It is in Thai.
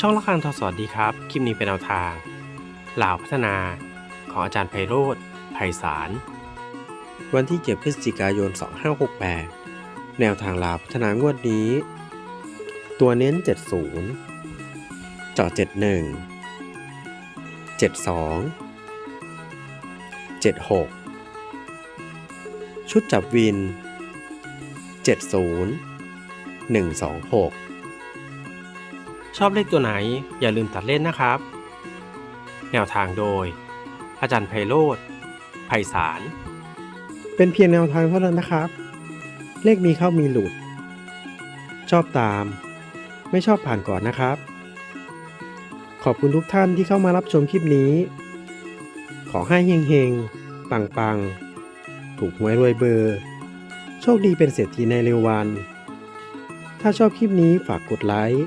ช่องละครังทอสดีครับ คลิปนี้เป็นแนวทางลาวพัฒนา ของอาจารย์ไพโรธไพศาล วันที่7พฤศจิกายน 2568 แนวทางลาวพัฒนางวดนี้ ตัวเน้น 70เจาะ71 72 76 ชุดจับวิน 70 126 ชอบเลขตัวไหนอย่าลืมตัดเล่นนะครับ แนวทางโดย อาจารย์ไพโรธไพศาล เป็นเพียงแนวทางเท่านั้นนะครับ เลขมีเข้ามีหลุด ชอบตาม ไม่ชอบผ่านก่อนนะครับ ขอบคุณทุกท่านที่เข้ามารับชมคลิปนี้ ขอให้เฮงๆปังๆถูกหวยรวยเบอร์ โชคดีเป็นเศรษฐีในเร็ววัน ถ้าชอบคลิปนี้ฝากกดไลค์